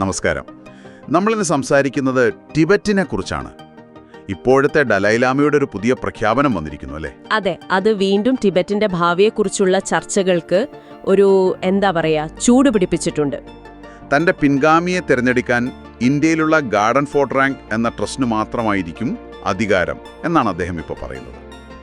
നമസ്കാരം. നമ്മളിന്ന് സംസാരിക്കുന്നത് ടിബറ്റിനെ കുറിച്ചാണ്. ഇപ്പോഴത്തെ ഡലൈലാമയുടെ ഒരു പുതിയ പ്രഖ്യാപനം വന്നിരിക്കുന്നു അല്ലേ? അതെ അത് വീണ്ടും ടിബറ്റിന്റെ ഭാവിയെക്കുറിച്ചുള്ള ചർച്ചകൾക്ക് ഒരു എന്താ പറയാ ചൂട് പിടിപ്പിച്ചിട്ടുണ്ട്. തന്റെ പിൻഗാമിയെ തിരഞ്ഞെടുക്കാൻ ഇന്ത്യയിലുള്ള ഗാർഡൻ ഫോർട്ട് റാങ്ക് എന്ന ട്രസ്റ്റിന് മാത്രമായിരിക്കും അധികാരം എന്നാണ് അദ്ദേഹം ഇപ്പോൾ പറയുന്നത്.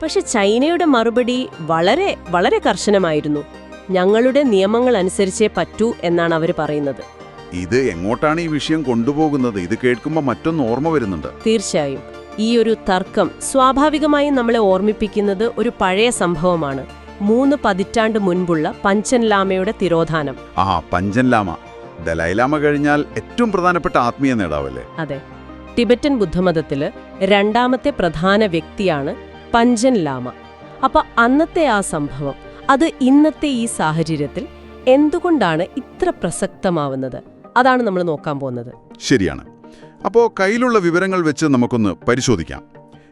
പക്ഷെ ചൈനയുടെ മറുപടി വളരെ വളരെ കർശനമായിരുന്നു. ഞങ്ങളുടെ നിയമങ്ങൾ അനുസരിച്ചേ പറ്റൂ എന്നാണ് അവർ പറയുന്നത്. ഇത് എങ്ങോട്ടാണ് ഈ വിഷയം കൊണ്ടുപോകുന്നത്? ഇത് കേൾക്കുമ്പോൾ മറ്റൊന്ന് ഓർമ്മ വരുന്നുണ്ട്. തീർച്ചയായും. ഈ ഒരു തർക്കം സ്വാഭാവികമായും നമ്മളെ ഓർമ്മിപ്പിക്കുന്നത് ഒരു പഴയ സംഭവമാണ്. മൂന്ന് പതിറ്റാണ്ട് മുൻപുള്ള പഞ്ചൻ ലാമയുടെ തിരോധാനം. ആ പഞ്ചൻ ലാമ. ദലൈലാമ കഴിഞ്ഞാൽ ഏറ്റവും പ്രധാനപ്പെട്ട ആത്മീയ നേതാവല്ലേ? അതെ. ടിബറ്റൻ ബുദ്ധമതത്തിൽ രണ്ടാമത്തെ പ്രധാന വ്യക്തിയാണ് പഞ്ചൻ ലാമ. അപ്പൊ അന്നത്തെ ആ സംഭവം അത് ഇന്നത്തെ ഈ സാഹചര്യത്തിൽ എന്തുകൊണ്ടാണ് ഇത്ര പ്രസക്തമാവുന്നത്? അതാണ് നമ്മൾ നോക്കാൻ പോകുന്നത്. ശരിയാണ്. അപ്പോൾ കയ്യിലുള്ള വിവരങ്ങൾ വെച്ച് നമുക്കൊന്ന് പരിശോധിക്കാം.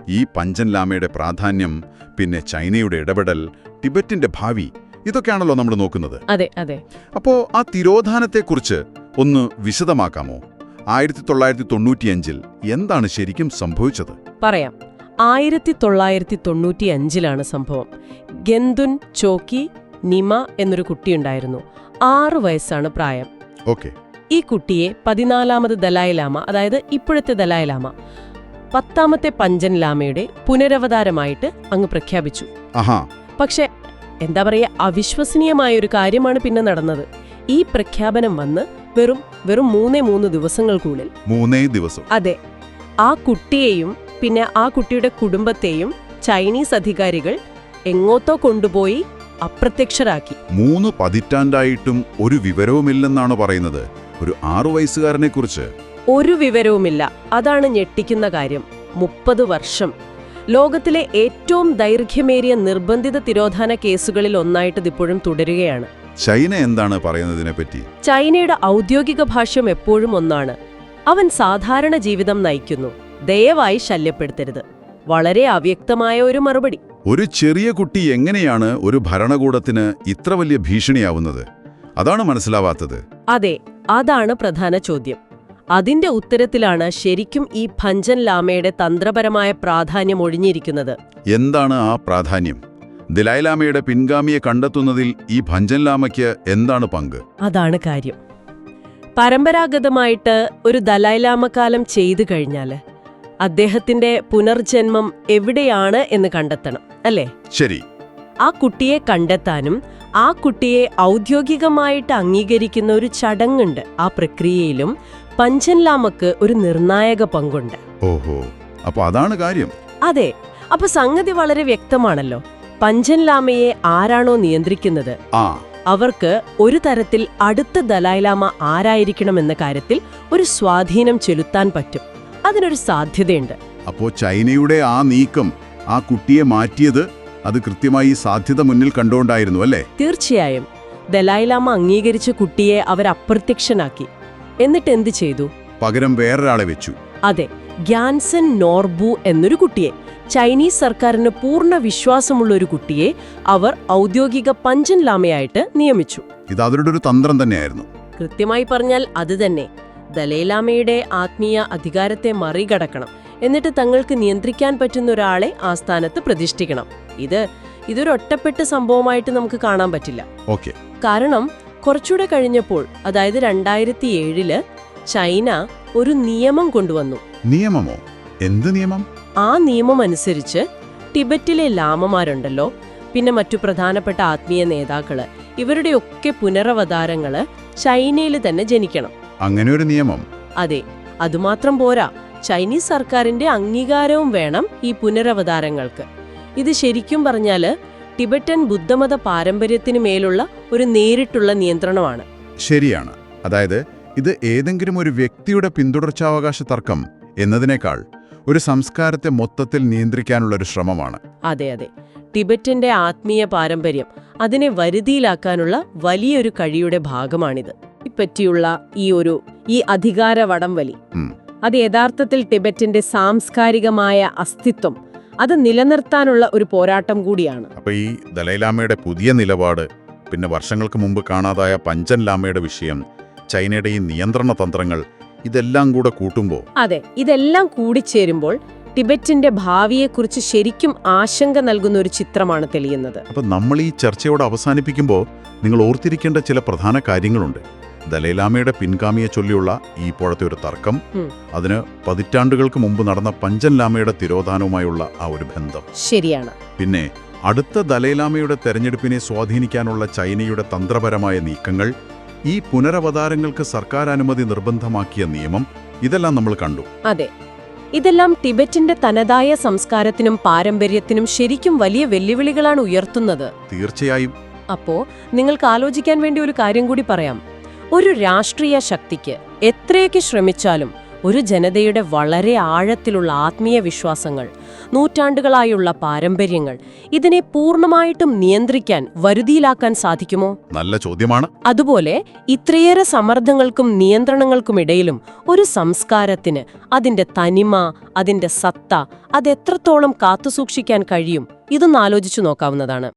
ഈ പഞ്ചൻ ലാമയുടെ പ്രാധാന്യം പിന്നെ ചൈനയുടെ ഇടപെടൽ ടിബറ്റിന്റെ ഭാവി ഇതൊക്കെയാണല്ലോ നമ്മൾ നോക്കുന്നത്. അതെ അതെ. അപ്പോൾ ആ തിരോധാനത്തെക്കുറിച്ച് ഒന്ന് വിശദമാക്കാമോ? ആയിരത്തി തൊള്ളായിരത്തി തൊണ്ണൂറ്റിയഞ്ചിൽ എന്താണ് ശരിക്കും സംഭവിച്ചത്? പറയാം. ആയിരത്തി തൊള്ളായിരത്തി തൊണ്ണൂറ്റി അഞ്ചിലാണ് സംഭവം. ഗെന്തുൻ ചോക്കി നിമ എന്നൊരു കുട്ടിയുണ്ടായിരുന്നു. ആറു വയസ്സാണ് പ്രായം. ഓക്കെ. ഈ കുട്ടിയെ പതിനാലാമത് ദലായിലാമ അതായത് ഇപ്പോഴത്തെ ദലായിലാമ പത്താമത്തെ പഞ്ചൻ ലാമയുടെ പുനരവതാരമായിട്ട് അങ്ങ് പ്രഖ്യാപിച്ചു. പക്ഷെ എന്താ പറയുക അവിശ്വസനീയമായ ഒരു കാര്യമാണ് പിന്നെ നടന്നത്. ഈ പ്രഖ്യാപനം വന്ന് വെറും വെറും മൂന്നേ മൂന്ന് ദിവസങ്ങൾക്കുള്ളിൽ മൂന്നേ ദിവസം. അതെ ആ കുട്ടിയെയും പിന്നെ ആ കുട്ടിയുടെ കുടുംബത്തെയും ചൈനീസ് അധികാരികൾ എങ്ങോട്ടോ കൊണ്ടുപോയി അപ്രത്യക്ഷരാക്കി. മൂന്ന് പതിറ്റാണ്ടായിട്ടും ഒരു വിവരവുമില്ലെന്നാണ് പറയുന്നത്? ഒരു ആറു വയസ്സുകാരനെ കുറിച്ച്. ഒരു വിവരവുമില്ല. അതാണ് ഞെട്ടിക്കുന്ന കാര്യം. മുപ്പത് വർഷം. ലോകത്തിലെ ഏറ്റവും ദൈർഘ്യമേറിയ നിർബന്ധിത തിരോധാന കേസുകളിൽ ഒന്നായിട്ട് ഇപ്പോഴും തുടരുകയാണ്. ചൈന എന്താണ് പറയുന്നതിനെ പറ്റി ചൈനയുടെ ഔദ്യോഗിക ഭാഷ്യം എപ്പോഴും ഒന്നാണ്. അവൻ സാധാരണ ജീവിതം നയിക്കുന്നു. ദയവായി ശല്യപ്പെടുത്തരുത്. വളരെ അവ്യക്തമായ ഒരു മറുപടി. ഒരു ചെറിയ കുട്ടി എങ്ങനെയാണ് ഒരു ഭരണകൂടത്തിന് ഇത്ര വലിയ ഭീഷണിയാവുന്നത്? അതാണ് മനസ്സിലാവാത്തത്. അതെ അതാണ് പ്രധാന ചോദ്യം. അതിന്റെ ഉത്തരത്തിലാണ് ശരിക്കും ഈ ഭഞ്ചൻ ലാമയുടെ തന്ത്രപരമായ പ്രാധാന്യം ഒഴിഞ്ഞിരിക്കുന്നത്. എന്താണ് ആ പ്രാധാന്യം? ദിലായ്ലാമയുടെ പിൻഗാമിയെ കണ്ടെത്തുന്നതിൽ ഈ ഭഞ്ചൻ ലാമയ്ക്ക് എന്താണ് പങ്ക്? അതാണ് കാര്യം. പരമ്പരാഗതമായിട്ട് ഒരു ദലായ്ലാമക്കാലം ചെയ്തു കഴിഞ്ഞാൽ അദ്ദേഹത്തിന്റെ പുനർജന്മം എവിടെയാണ് എന്ന് കണ്ടെത്തണം അല്ലേ? ശരി. ആ കുട്ടിയെ കണ്ടെത്താനും ആ കുട്ടിയെ ഔദ്യോഗികമായിട്ട് അംഗീകരിക്കുന്ന ഒരു ചടങ്ങുണ്ട്. ആ പ്രക്രിയയിലും പഞ്ചൻലാമക്ക് ഒരു നിർണായക പങ്കുണ്ട്. ഓഹോ അപ്പൊ അതാണ് കാര്യം. അതെ അപ്പൊ സംഗതി വളരെ വ്യക്തമാണല്ലോ. പഞ്ചൻലാമയെ ആരാണോ നിയന്ത്രിക്കുന്നത്? ആ. അവർക്ക് ഒരു തരത്തിൽ അടുത്ത ദലായ്ലാമ ആരായിരിക്കണമെന്ന കാര്യത്തിൽ ഒരു സ്വാധീനം ചെലുത്താൻ പറ്റും. അതിനൊരു സാധ്യതയുണ്ട്. അപ്പോ ചൈനയുടെ ആ നീക്കം ആ കുട്ടിയെ മാറ്റിയത് അത് കൃത്യമായി സാധ്യത മുന്നിൽ കണ്ടുകൊണ്ടായിരുന്നു അല്ലേ? തീർച്ചയായും. ദലായിലാമ അംഗീകരിച്ച കുട്ടിയെ അവർ അപ്രത്യക്ഷനാക്കി. എന്നിട്ട് എന്ത് ചെയ്തു? പകരം വേറൊരാളെ വെച്ചു. അതെ ഗ്യാൻസൻ നോർബു എന്നൊരു കുട്ടിയെ ചൈനീസ് സർക്കാരിന് പൂർണ വിശ്വാസമുള്ള ഒരു കുട്ടിയെ അവർ ഔദ്യോഗിക പഞ്ചൻ ലാമയായിട്ട് നിയമിച്ചു. ഇത് അവരുടെ ഒരു തന്ത്രം തന്നെയായിരുന്നു. കൃത്യമായി പറഞ്ഞാൽ അത് തന്നെ. ദലൈലാമയുടെ ആത്മീയ അധികാരത്തെ മറികടക്കണം. എന്നിട്ട് തങ്ങൾക്ക് നിയന്ത്രിക്കാൻ പറ്റുന്ന ഒരാളെ ആ സ്ഥാനത്ത് പ്രതിഷ്ഠിക്കണം. ഇത് ഇതൊരു ഒറ്റപ്പെട്ട സംഭവമായിട്ട് നമുക്ക് കാണാൻ പറ്റില്ല. ഓക്കെ. കാരണം കുറച്ചുകൂടെ കഴിഞ്ഞപ്പോൾ അതായത് രണ്ടായിരത്തി ഏഴിൽ ചൈന ഒരു നിയമം കൊണ്ടുവന്നു. നിയമമോ? എന്ത് നിയമം? ആ നിയമം അനുസരിച്ച് ടിബറ്റിലെ ലാമമാരുണ്ടല്ലോ പിന്നെ മറ്റു പ്രധാനപ്പെട്ട ആത്മീയ നേതാക്കൾ ഇവരുടെയൊക്കെ പുനരവതാരങ്ങൾ ചൈനയിൽ തന്നെ ജനിക്കണം. അങ്ങനെ ഒരു നിയമം? അതെ അതുമാത്രം പോരാ. ചൈനീസ് സർക്കാരിന്റെ അംഗീകാരവും വേണം ഈ പുനരവതാരങ്ങൾക്ക്. ഇത് ശരിക്കും പറഞ്ഞാൽ ടിബറ്റൻ ബുദ്ധമത പാരമ്പര്യത്തിന് മേലുള്ള ഒരു നേരിട്ടുള്ള നിയന്ത്രണമാണ്. ശരിയാണ്. അതായത് ഇത് ഏതെങ്കിലും ഒരു വ്യക്തിയുടെ പിന്തുടർച്ചാവകാശ തർക്കം എന്നതിനേക്കാൾ ഒരു സംസ്കാരത്തെ മൊത്തത്തിൽ നിയന്ത്രിക്കാനുള്ള ഒരു ശ്രമമാണ്. അതെ അതെ. ടിബറ്റന്റെ ആത്മീയ പാരമ്പര്യം അതിനെ വരുതിയിലാക്കാനുള്ള വലിയൊരു കഴിയുടെ ഭാഗമാണിത്. പറ്റിയുള്ള ഈ ഒരു ഈ അധികാര വടംവലി. അത് യഥാർത്ഥത്തിൽ ടിബറ്റിന്റെ സാംസ്കാരികമായ അസ്തിത്വം. അത് നിലനിർത്താനുള്ള ഒരു പോരാട്ടം കൂടിയാണ്. അപ്പൊ ഈ ദലൈലാമയുടെ പുതിയ നിലപാട് പിന്നെ വർഷങ്ങൾക്ക് മുമ്പ് കാണാതായ പഞ്ചൻ ലാമയുടെ വിഷയം ചൈനയുടെ ഈ നിയന്ത്രണ തന്ത്രങ്ങൾ ഇതെല്ലാം കൂടെ കൂട്ടുമ്പോൾ അതെ ഇതെല്ലാം കൂടിച്ചേരുമ്പോൾ ടിബറ്റിന്റെ ഭാവിയെക്കുറിച്ച് ശരിക്കും ആശങ്ക നൽകുന്ന ഒരു ചിത്രമാണ് തെളിയുന്നത്. അപ്പം നമ്മൾ ഈ ചർച്ചയോട് അവസാനിപ്പിക്കുമ്പോൾ നിങ്ങൾ ഓർത്തിരിക്കേണ്ട ചില പ്രധാന കാര്യങ്ങളുണ്ട്. ദലൈലാമയുടെ പിൻഗാമിയെ ചൊല്ലിയുള്ള ഈ ഇപ്പോഴത്തെ ഒരു തർക്കം. അതിന് പതിറ്റാണ്ടുകൾക്ക് മുമ്പ് നടന്ന പഞ്ചൻ ലാമയുടെ തിരോധാനവുമായുള്ള ആ ഒരു ബന്ധം. ശരിയാണ്. പിന്നെ അടുത്ത ദലൈലാമയുടെ തെരഞ്ഞെടുപ്പിനെ സ്വാധീനിക്കാനുള്ള ചൈനയുടെ തന്ത്രപരമായ നീക്കങ്ങൾ ഈ പുനരവതാരങ്ങൾക്ക് സർക്കാർ അനുമതി നിർബന്ധമാക്കിയ നിയമം ഇതെല്ലാം നമ്മൾ കണ്ടു. അതെ. ഇതെല്ലാം ടിബറ്റിന്റെ തനതായ സംസ്കാരത്തിനും പാരമ്പര്യത്തിനും ശരിക്കും വലിയ വെല്ലുവിളികളാണ് ഉയർത്തുന്നത്. തീർച്ചയായും. അപ്പോ നിങ്ങൾക്ക് ആലോചിക്കാൻ വേണ്ടി ഒരു കാര്യം കൂടി പറയാം. ഒരു രാഷ്ട്രീയ ശക്തിക്ക് എത്രയൊക്കെ ശ്രമിച്ചാലും ഒരു ജനതയുടെ വളരെ ആഴത്തിലുള്ള ആത്മീയ വിശ്വാസങ്ങൾ നൂറ്റാണ്ടുകളായുള്ള പാരമ്പര്യങ്ങൾ ഇതിനെ പൂർണമായിട്ടും നിയന്ത്രിക്കാൻ വരുതിയിലാക്കാൻ സാധിക്കുമോ? നല്ല ചോദ്യമാണ്. അതുപോലെ ഇത്രയേറെ സമ്മർദ്ദങ്ങൾക്കും നിയന്ത്രണങ്ങൾക്കുമിടയിലും ഒരു സംസ്കാരത്തിന് അതിന്റെ തനിമ അതിന്റെ സത്ത അതെത്രത്തോളം കാത്തുസൂക്ഷിക്കാൻ കഴിയും ഇതൊന്ന് ആലോചിച്ചു നോക്കാവുന്നതാണ്.